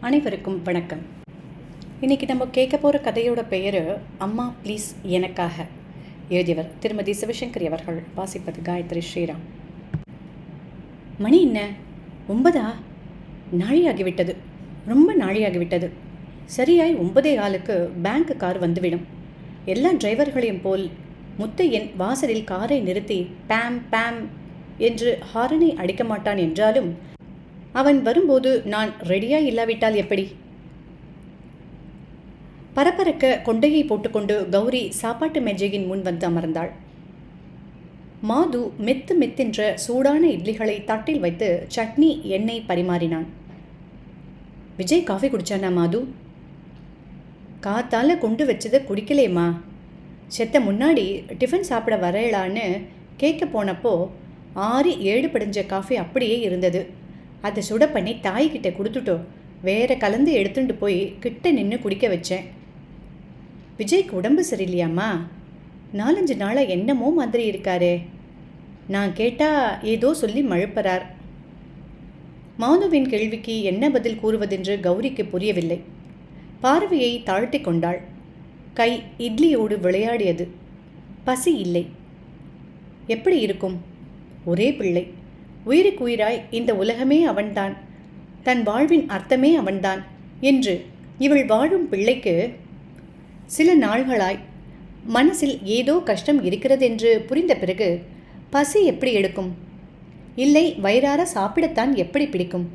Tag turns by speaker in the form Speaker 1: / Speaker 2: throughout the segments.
Speaker 1: அனைவருக்கும் வணக்கம். இன்னைக்கு நம்ம கேட்க போகிற கதையோட பெயர் அம்மா ப்ளீஸ் எனக்காக. எழுதியவர் திருமதி சிவசங்கரி அவர்கள் வாசிப்பது காயத்ரி ஸ்ரீராம். மணி என்ன? ஒன்பதா? நாழியாகிவிட்டது. ரொம்ப நாழியாகிவிட்டது. சரியாய் ஒன்பதே ஆளுக்கு பேங்க் கார் வந்துவிடும். எல்லா டிரைவர்களையும் போல் முத்தையன் வாசலில் காரை நிறுத்தி பேம் பேம் என்று ஹாரனை அடிக்க மாட்டான் என்றாலும் அவன் வரும்போது நான் ரெடியாக இல்லாவிட்டால் எப்படி? பரபரக்க கொண்டையை போட்டுக்கொண்டு கௌரி சாப்பாட்டு மேஜையின் முன் வந்து அமர்ந்தாள். மாது மெத்து மெத்தென்ற சூடான இட்லிகளை தட்டில் வைத்து சட்னி எண்ணெய் பரிமாறினான். விஜய் காஃபி குடிச்சானா மாது? காத்தால கொண்டு வச்சதை குடிக்கலேம்மா செத்த முன்னாடி டிஃபன் சாப்பிட வரையலான்னு கேட்க போனப்போ ஆறி ஏழு படிஞ்ச காஃபி அப்படியே இருந்தது. அதை சுட பண்ணி தாய்கிட்ட கொடுத்துட்டோம் வேற கலந்து எடுத்துட்டு போய் கிட்ட நின்று குடிக்க வச்சேன். விஜய்க்கு உடம்பு சரியில்லையாம்மா? நாலஞ்சு நாளாக என்னமோ மாதிரி இருக்காரே. நான் கேட்டால் ஏதோ சொல்லி மழுப்பறார். மாதுவின் கேள்விக்கு என்ன பதில் கூறுவதென்று கௌரிக்கு புரியவில்லை. பார்வையை தாழ்த்தி கொண்டாள். கை இட்லியோடு விளையாடியது. பசி இல்லை. எப்படி இருக்கும்? ஒரே பிள்ளை. உயிருக்கு உயிராய் இந்த உலகமே அவன்தான். தன் வாழ்வின் அர்த்தமே அவன்தான் என்று இவள் வாழும் பிள்ளைக்கு சில நாள்களாய் மனசில் ஏதோ கஷ்டம் இருக்கிறதென்று புரிந்த பிறகு பசி எப்படி எடுக்கும்? இல்லை வயிறார சாப்பிடத்தான் எப்படி பிடிக்கும்?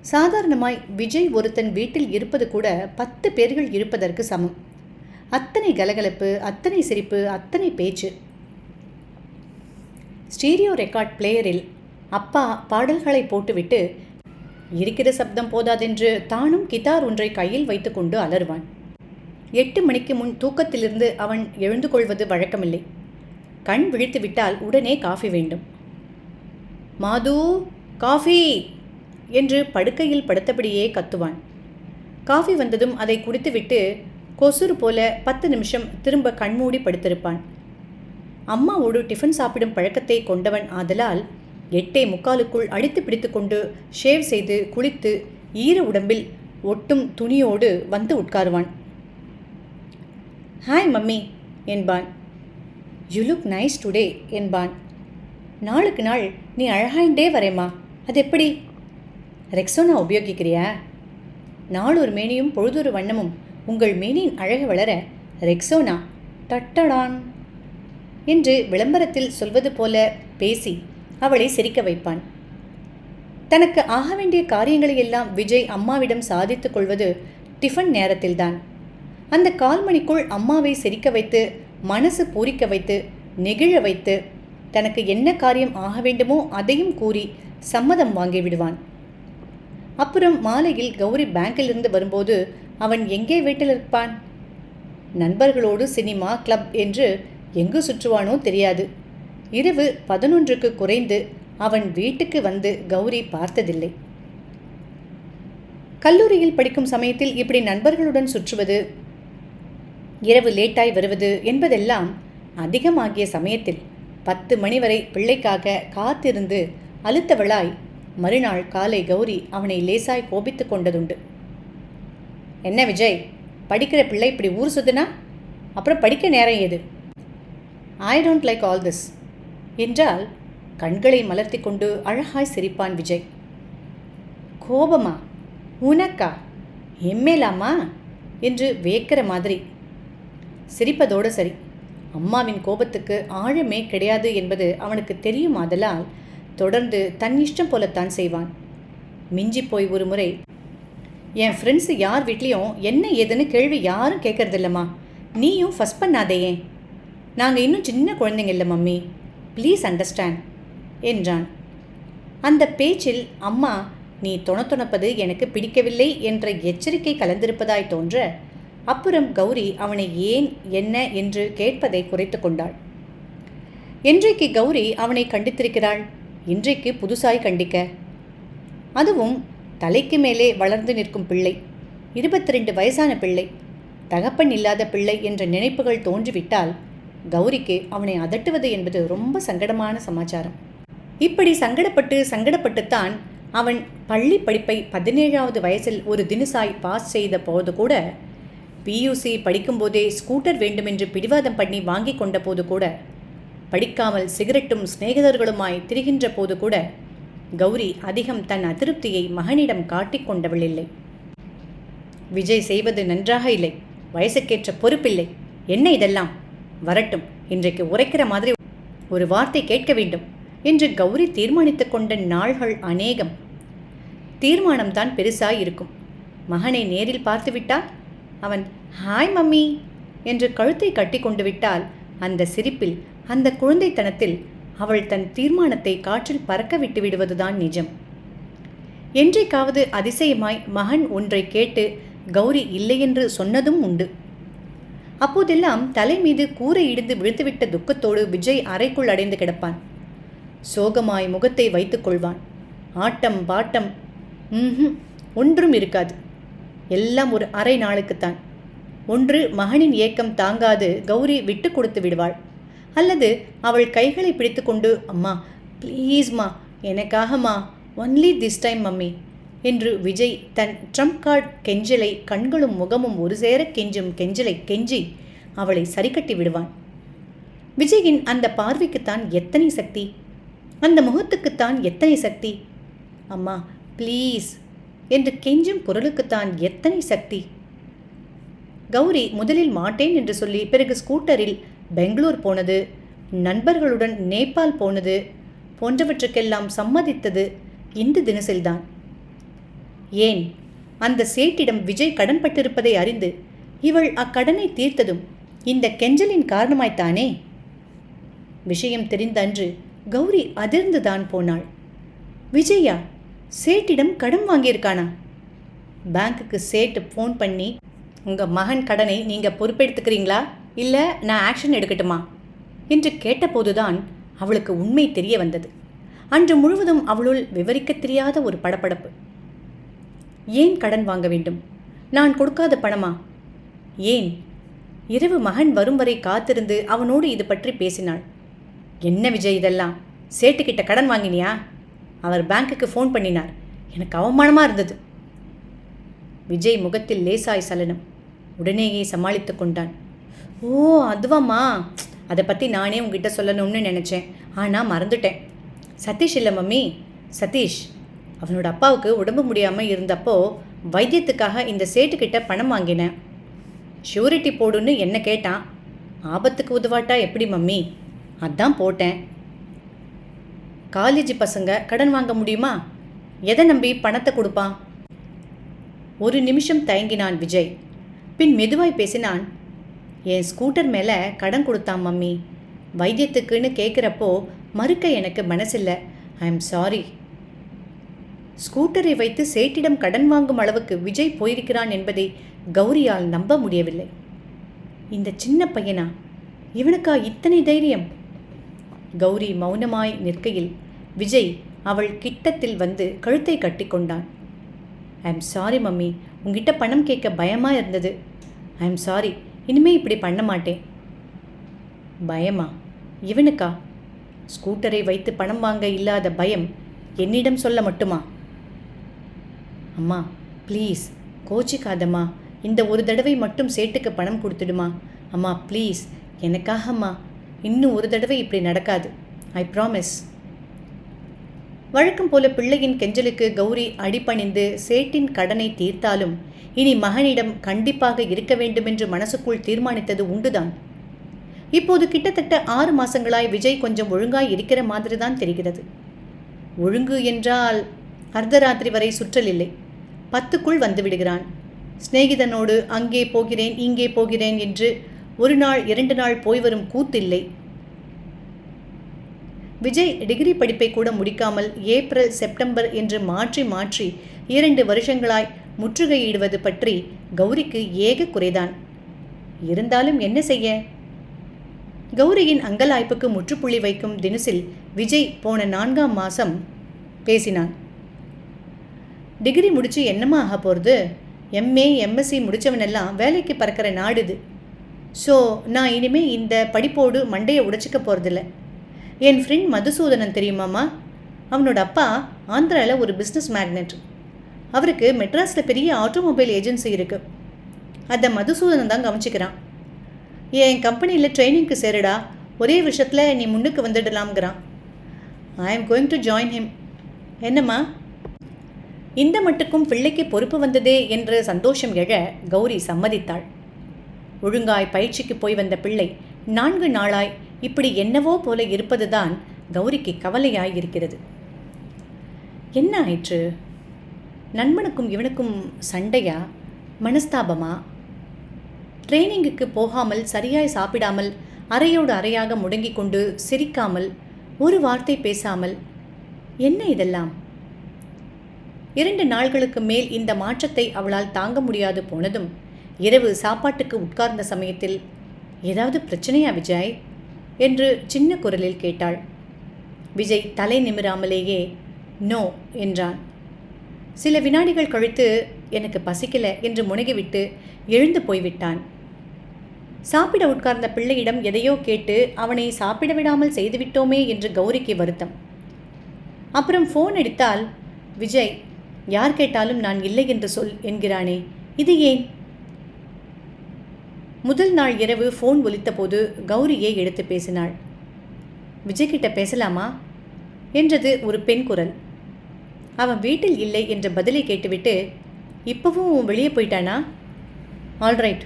Speaker 1: சாதாரணமாய் விஜய் ஒருத்தன் வீட்டில் இருப்பது கூட பத்து பேர்கள் இருப்பதற்கு சமம். அத்தனை கலகலப்பு அத்தனை சிரிப்பு அத்தனை பேச்சு. ஸ்டீரியோ ரெக்கார்ட் பிளேயரில் அப்பா பாடல்களை போட்டுவிட்டு இருக்கிற சப்தம் போதாதென்று தானும் கிதார் ஒன்றை கையில் வைத்துக்கொண்டு அலறுவான். எட்டு மணிக்கு முன் தூக்கத்திலிருந்து அவன் எழுந்து கொள்வது வழக்கமில்லை. கண் விழித்துவிட்டால் உடனே காஃபி வேண்டும். மாது காஃபி! என்று படுக்கையில் படுத்தபடியே கத்துவான். காஃபி வந்ததும் அதை குடித்துவிட்டு கொசுறு போல பத்து நிமிஷம் திரும்ப கண்மூடி படுத்திருப்பான். அம்மாவோடு டிஃபன் சாப்பிடும் பழக்கத்தை கொண்டவன் ஆதலால் எட்டே முக்காலுக்குள் அடித்து பிடித்து கொண்டு ஷேவ் செய்து குளித்து ஈர உடம்பில் ஒட்டும் துணியோடு வந்து உட்காருவான். ஹாய் மம்மி என்பான். யூ லுக் நைஸ் டுடே என்பான். நாளுக்கு நாள் நீ அழகாயிண்டே வரேம்மா. அது எப்படி? ரெக்ஸோனா உபயோகிக்கிறியா? நாளொரு மேனியும் பொழுதொரு வண்ணமும் உங்கள் மேனியின் அழகு வளர ரெக்ஸோனா டட்டடான் என்று விளம்பரத்தில் சொல்வது போல பேசி அவளை சிரிக்க வைப்பான். தனக்கு ஆக வேண்டிய காரியங்களை எல்லாம் விஜய் அம்மாவிடம் சாதித்துக் கொள்வது டிஃபன் நேரத்தில்தான். அந்த கால் மணிக்குள் அம்மாவை சிரிக்க வைத்து மனசு பூரிக்க வைத்து நெகிழ வைத்து தனக்கு என்ன காரியம் ஆக வேண்டுமோ அதையும் கூறி சம்மதம் வாங்கி விடுவான். அப்புறம் மாலையில் கௌரி பேங்கிலிருந்து வரும்போது அவன் எங்கே வீட்டில் இருப்பான்? நண்பர்களோடு சினிமா கிளப் என்று எங்கு சுற்றுவானோ தெரியாது. இரவு பதினொன்றுக்கு குறைந்து அவன் வீட்டுக்கு வந்து கௌரி பார்த்ததில்லை. கல்லூரியில் படிக்கும் சமயத்தில் இப்படி நண்பர்களுடன் சுற்றுவது இரவு லேட்டாய் வருவது என்பதெல்லாம் அதிகமாகிய சமயத்தில் பத்து மணி வரை பிள்ளைக்காக காத்திருந்து அழுத்தவளாய் மறுநாள் காலை கௌரி அவனை லேசாய் கோபித்து கொண்டதுண்டு. என்ன விஜய் படிக்கிற பிள்ளை இப்படி ஊர் சுத்துனா? அப்புறம் படிக்க நேரம் எது? I don't like all this என்றால் கண்களை மலர்த்தி கொண்டு அழகாய் சிரிப்பான் விஜய். கோபமா? உனக்கா? எம்மேலாமா? என்று வேக்கிற மாதிரி. சிரிப்பதோடு சரி. அம்மாவின் கோபத்துக்கு ஆழமே கிடையாது என்பது அவனுக்கு தெரியும் ஆதலால் தொடர்ந்து தன் இஷ்டம் போலத்தான் செய்வான். மிஞ்சி போய் ஒரு முறை என் ஃப்ரெண்ட்ஸு யார் வீட்லேயும் என்ன ஏதுன்னு கேள்வி யாரும் கேட்கறதில்லம்மா நீயும் ஃபஸ்ட் பண்ணாதேயே நாங்கள் இன்னும் சின்ன குழந்தைங்க இல்லை மம்மி. ப்ளீஸ் அண்டர்ஸ்டாண்ட் என்றான். அந்த பேச்சில் அம்மா நீ துணத்துணப்பது எனக்கு பிடிக்கவில்லை என்ற எச்சரிக்கை கலந்திருப்பதாய் தோன்ற அப்புறம் கௌரி அவனை ஏன் என்ன என்று கேட்பதை குறைத்து கொண்டாள். என்றைக்கு கௌரி அவனை கண்டித்திருக்கிறாள். இன்றைக்கு புதுசாய் கண்டிக்க. அதுவும் தலைக்கு மேலே வளர்ந்து நிற்கும் பிள்ளை இருபத்தி ரெண்டு வயசான பிள்ளை தகப்பன் இல்லாத பிள்ளை என்ற நினைப்புகள் தோன்றிவிட்டால் கௌரிக்கு அவனை அதட்டுவது என்பது ரொம்ப சங்கடமான சமாச்சாரம். இப்படி சங்கடப்பட்டு சங்கடப்பட்டுத்தான் அவன் பள்ளி படிப்பை பதினேழாவது வயசில் ஒரு தினசாய் பாஸ் செய்த போது கூட பியூசி படிக்கும்போதே ஸ்கூட்டர் வேண்டுமென்று பிடிவாதம் பண்ணி வாங்கி கொண்ட போது கூட படிக்காமல் சிகரெட்டும் சிநேகிதர்களுமாய் திரிகின்ற போது கூட கௌரி அதிகம் தன் அதிருப்தியை மகனிடம் காட்டிக் கொண்டவளில்லை. விஜய் செய்வது நன்றாக இல்லை வயசுக்கேற்ற பொறுப்பில்லை. என்ன இதெல்லாம்? வரட்டும் இன்றைக்கு உரைக்கிற மாதிரி ஒரு வார்த்தை கேட்க வேண்டும் என்று கௌரி தீர்மானித்து கொண்ட நாள்கள் அநேகம். தீர்மானம்தான் பெருசாய் இருக்கும் மகனை நேரில் பார்த்துவிட்டால் அவன் ஹாய் மம்மி என்று கழுத்தை கட்டி கொண்டு விட்டால் அந்த சிரிப்பில் அந்த குழந்தைத்தனத்தில் அவள் தன் தீர்மானத்தை காற்றில் பறக்க விட்டு விடுவதுதான் நிஜம். என்றைக்காவது அதிசயமாய் மகன் ஒன்றை கேட்டு கௌரி இல்லையென்று சொன்னதும் உண்டு. அப்போதெல்லாம் தலை மீது கூரை இடிந்து விழுந்துவிட்ட துக்கத்தோடு விஜய் அறைக்குள் அடைந்து கிடப்பான். சோகமாய் முகத்தை வைத்துக் கொள்வான். ஆட்டம் பாட்டம். ம்ஹும் ஒன்றும் இருக்காது. எல்லாம் ஒரு அரை நாளுக்குத்தான். ஒன்று மகனின் ஏக்கம் தாங்காது கௌரி விட்டு கொடுத்து விடுவாள். அல்லது அவள் கைகளை பிடித்துக்கொண்டு அம்மா ப்ளீஸ்மா எனக்காகம்மா ஒன்லி திஸ் டைம் மம்மி என்று விஜய் தன் ட்ரம்ப் கார்டு கெஞ்சலை கண்களும் முகமும் ஒரு சேர கெஞ்சும் கெஞ்சலை கெஞ்சி அவளை சரிக்கட்டி விடுவான். விஜயின் அந்த பார்வைக்குத்தான் எத்தனை சக்தி? அந்த முகத்துக்குத்தான் எத்தனை சக்தி? அம்மா ப்ளீஸ் என்று கெஞ்சும் குரலுக்குத்தான் எத்தனை சக்தி? கௌரி முதலில் மாட்டேன் என்று சொல்லி பிறகு ஸ்கூட்டரில் பெங்களூர் போனது நண்பர்களுடன் நேபாள் போனது போன்றவற்றுக்கெல்லாம் சம்மதித்தது இந்த தினசில்தான். ஏன்? அந்த சேட்டிடம் விஜய் கடன்பட்டிருப்பதை அறிந்து இவள் அக்கடனை தீர்த்ததும் இந்த கெஞ்சலின் காரணமாய்த்தானே? விஷயம் தெரிந்த அன்று கௌரி அதிர்ந்துதான் போனாள். விஜயா சேட்டிடம் கடன் வாங்கியிருக்கானா? பேங்க்குக்கு சேட்டு ஃபோன் பண்ணி உங்கள் மகன் கடனை நீங்கள் பொறுப்பெடுத்துக்கிறீங்களா? இல்லை நான் ஆக்ஷன் எடுக்கட்டுமா? என்று கேட்டபோதுதான் அவளுக்கு உண்மை தெரிய வந்தது. அன்று முழுவதும் அவளுள் விவரிக்க தெரியாத ஒரு படப்படப்பு ஏன் கடன் வாங்க வேண்டும்? நான் கொடுக்காத பணமா? ஏன்? இரவு மகன் வரும் வரை காத்திருந்து அவனோடு இது பற்றி பேசினாள். என்ன விஜய் இதெல்லாம்? சேட்டுக்கிட்ட கடன் வாங்கினியா? அவர் பேங்க்குக்கு ஃபோன் பண்ணினார். எனக்கு அவமானமாக இருந்தது. விஜய் முகத்தில் லேசாய் சலனம். உடனேயே சமாளித்து கொண்டான். ஓ அதுவாம்மா. அதை பற்றி நானே உங்ககிட்ட சொல்லணும்னு நினச்சேன். ஆனால் மறந்துட்டேன். சதீஷ் இல்லை மம்மி. சதீஷ். அவனோட அப்பாவுக்கு உடம்பு முடியாமல் இருந்தப்போ வைத்தியத்துக்காக இந்த சேட்டுக்கிட்ட பணம் வாங்கினேன். ஷூரிட்டி போடுன்னு என்ன கேட்டான். ஆபத்துக்கு உதவாட்டா எப்படி மம்மி? அதான் போட்டேன். காலேஜ் பசங்க கடன் வாங்க முடியுமா? எதை நம்பி பணத்தை கொடுப்பான்? ஒரு நிமிஷம் தயங்கினான் விஜய். பின் மெதுவாய் பேசினான். என் ஸ்கூட்டர் மேலே கடன் கொடுத்தான் மம்மி. வைத்தியத்துக்குன்னு கேட்குறப்போ மறுக்க எனக்கு மனசில்லை. ஐ எம் சாரி. ஸ்கூட்டரை வைத்து சேட்டிடம் கடன் வாங்கும் அளவுக்கு விஜய் போயிருக்கிறான் என்பதை கௌரியால் நம்ப முடியவில்லை. இந்த சின்ன பையனா? இவனுக்கா இத்தனை தைரியம்? கௌரி மௌனமாய் நிற்கையில் விஜய் அவள் கிட்டத்தில் வந்து கழுத்தை கட்டிக்கொண்டான் ஐ எம் சாரி மம்மி. உங்ககிட்ட பணம் கேட்க பயமாக இருந்தது. ஐ எம் சாரி இனிமே இப்படி பண்ண மாட்டேன். பயமா? இவனுக்கா? ஸ்கூட்டரை வைத்து பணம் வாங்க இல்லாத பயம் என்னிடம் சொல்ல மட்டுமா? அம்மா ப்ளீஸ் கோச்சிக்காதம்மா. இந்த ஒரு தடவை மட்டும் சேட்டுக்கு பணம் கொடுத்துடுமா? அம்மா ப்ளீஸ் எனக்காக அம்மா இன்னும் ஒரு தடவை இப்படி நடக்காது. ஐ ப்ராமிஸ் வழக்கம் போல பிள்ளையின் கெஞ்சலுக்கு கௌரி அடிபணிந்து சேட்டின் கடனை தீர்த்தாலும் இனி மகனிடம் கண்டிப்பாக இருக்க வேண்டுமென்று மனசுக்குள் தீர்மானித்தது உண்டுதான். இப்போது கிட்டத்தட்ட ஆறு மாசங்களாய் விஜய் கொஞ்சம் ஒழுங்காய் இருக்கிற மாதிரி தான் தெரிகிறது. ஒழுங்கு என்றால் அர்த்தராத்திரி வரை சுற்றல் இல்லை. பத்துக்குள் வந்துவிடுகிறான். சிநேகிதனோடு அங்கே போகிறேன் இங்கே போகிறேன் என்று ஒரு நாள் இரண்டு நாள் போய் வரும் கூத்தில்லை. விஜய் டிகிரி படிப்பை கூட முடிக்காமல் ஏப்ரல் செப்டம்பர் என்று மாற்றி மாற்றி இரண்டு வருஷங்களாய் முற்றுகையிடுவது பற்றி கௌரிக்கு ஏக குறைதான். இருந்தாலும் என்ன செய்ய? கௌரியின் அங்கலாய்ப்புக்கு முற்றுப்புள்ளி வைக்கும் தினசில் விஜய் போன நான்காம் மாதம் பேசினான். டிகிரி முடித்து என்னம்மா ஆக போகிறது எம்ஏ எம்எஸ்சி முடித்தவனெல்லாம் வேலைக்கு பறக்கிற நாடு இது ஸோ நான் இனிமேல் இந்த படிப்போடு மண்டையை உடைச்சிக்க போகிறதில்ல என் ஃப்ரெண்ட் மதுசூதனன் தெரியுமாம்மா? அவனோட அப்பா ஆந்திராவில் ஒரு பிஸ்னஸ் மேக்னெட் அவருக்கு மெட்ராஸில் பெரிய ஆட்டோமொபைல் ஏஜென்சி இருக்குது அதை மதுசூதனன் தான் கவனிச்சிக்கிறான். என் கம்பெனியில் ட்ரைனிங்க்கு சேருடா. ஒரே விஷயத்தில் நீ முன்னுக்கு வந்துடலாம்ங்கிறான். I am going to join him என்னம்மா? இந்த மட்டுக்கும் பிள்ளைக்கு பொறுப்பு வந்ததே என்று சந்தோஷம் எழ கௌரி சம்மதித்தாள். ஒழுங்காய் பயிற்சிக்கு போய் வந்த பிள்ளை நான்கு நாளாய் இப்படி என்னவோ போல இருப்பதுதான் கௌரிக்கு கவலையாய் இருக்கிறது என்ன ஆயிற்று? நண்பனுக்கும் இவனுக்கும் சண்டையா? மனஸ்தாபமா? ட்ரைனிங்குக்கு போகாமல் சரியாய் சாப்பிடாமல் அறையோடு அறையாக முடங்கிக் கொண்டு சிரிக்காமல் ஒரு வார்த்தை பேசாமல் என்ன இதெல்லாம்? இரண்டு நாள்களுக்கு மேல் இந்த மாற்றத்தை அவளால் தாங்க முடியாது போனதும் இரவு சாப்பாட்டுக்கு உட்கார்ந்த சமயத்தில் ஏதாவது பிரச்சனையா விஜய்? என்று சின்ன குரலில் கேட்டாள். விஜய் தலை நிமிராமலேயே நோ என்றான். சில வினாடிகள் கழித்து எனக்கு பசிக்கல என்று முனகிவிட்டு எழுந்து போய்விட்டான். சாப்பிட உட்கார்ந்த பிள்ளையிடம் எதையோ கேட்டு அவனை சாப்பிட விடாமல் செய்துவிட்டோமே என்று கௌரிக்கு வருத்தம். அப்புறம் ஃபோன் எடுத்தால் விஜய் யார் கேட்டாலும் நான் இல்லை என்று சொல் என்கிறானே. இது ஏன்? முதல் நாள் இரவு ஃபோன் ஒலித்தபோது கௌரியே எடுத்து பேசினாள். விஜய்கிட்ட பேசலாமா? என்றது ஒரு பெண் குரல். அவன் வீட்டில் இல்லை என்ற பதிலை கேட்டுவிட்டு இப்போவும் வெளியே போயிட்டானா? ஆல்ரைட்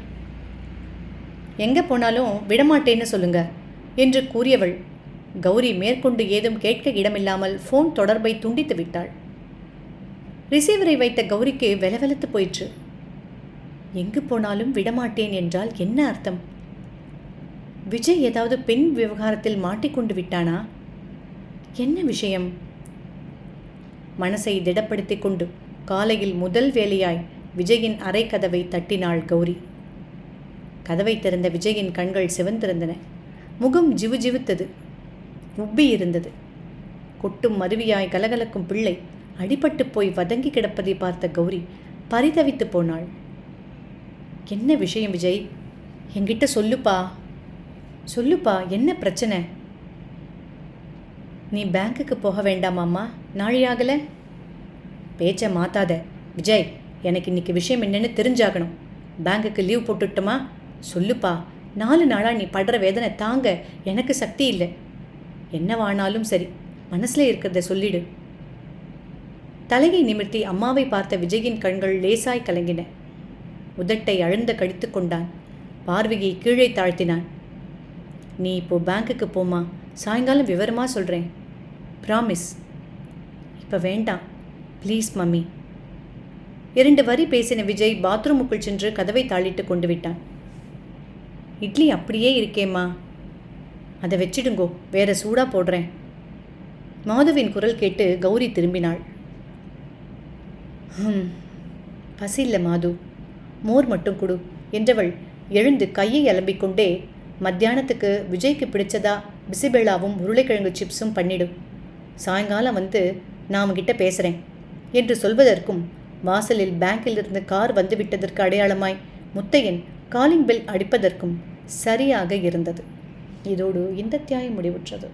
Speaker 1: எங்கே போனாலும் விடமாட்டேன்னு சொல்லுங்க என்று கூறியவள். கௌரி மேற்கொண்டு ஏதும் கேட்க இடமில்லாமல் ஃபோன் தொடர்பை துண்டித்து விட்டாள். ரிசீவரை வைத்த கௌரிக்கு வெலவெலத்து போயிற்று. எங்கு போனாலும் விடமாட்டேன் என்றால் என்ன அர்த்தம்? விஜய் ஏதாவது பெண் விவகாரத்தில் மாட்டிக்கொண்டு விட்டானா? என்ன விஷயம்? மனசை திடப்படுத்தி கொண்டு காலையில் முதல் வேலையாய் விஜயின் அறை கதவை தட்டினாள் கௌரி. கதவை திறந்த விஜயின் கண்கள் சிவந்திருந்தன. முகம் ஜிவு ஜிவுத்தது உப்பி இருந்தது. கொட்டும் மருவியாய் கலகலக்கும் பிள்ளை அடிபட்டு போய் வதங்கி கிடப்பதை பார்த்த கௌரி பரிதவித்து போனாள். என்ன விஷயம் விஜய்? என்கிட்ட சொல்லுப்பா. சொல்லுப்பா என்ன பிரச்சனை? நீ பேங்க்குக்கு போக வேண்டாமாம்மா நாளையாகல பேச்சை மாத்தாத. விஜய் எனக்கு இன்னைக்கு விஷயம் என்னன்னு தெரிஞ்சாகணும். பேங்க்குக்கு லீவ் போட்டுட்டுமா? சொல்லுப்பா. நாலு நாளாக நீ படுற வேதனை தாங்க எனக்கு சக்தி இல்லை. என்னவானாலும் சரி மனசில் இருக்கிறத சொல்லிடு. தலையை நிமிர்த்தி அம்மாவை பார்த்த விஜயின் கண்கள் லேசாய் கலங்கின. உதட்டை அழுந்த கடித்து கொண்டான். பார்வையை கீழே தாழ்த்தினான். நீ இப்போ பேங்க்குக்கு போமா சாயங்காலம் விவரமாக சொல்கிறேன் ப்ராமிஸ் இப்போ வேண்டாம். Please mummy. இரண்டு வரி பேசின விஜய் பாத்ரூமுக்குள் சென்று கதவை தாளிட்டு கொண்டு விட்டான். இட்லி அப்படியே இருக்கேம்மா. அதை வச்சிடுங்கோ. வேற சூடாக போடுறேன். மாதவின் குரல் கேட்டு கௌரி திரும்பினாள். பசி இல்லை மாது. மோர் மட்டும் கொடு. என்றவள் எழுந்து கையை அலம்பிக்கொண்டே மத்தியானத்துக்கு விஜய்க்கு பிடிச்சதா பிசிபெல்லாவும் உருளைக்கிழங்கு சிப்ஸும் பண்ணிடு. சாயங்காலம் வந்து நான் அவங்கிட்ட பேசுகிறேன் என்று சொல்வதற்கும் வாசலில் பேங்கிலிருந்து கார் வந்துவிட்டதற்கு அடையாளமாய் முத்தையன் காலிங் பெல் அடிப்பதற்கும் சரியாக இருந்தது. இதோடு இந்த தியாயம் முடிவுற்றது.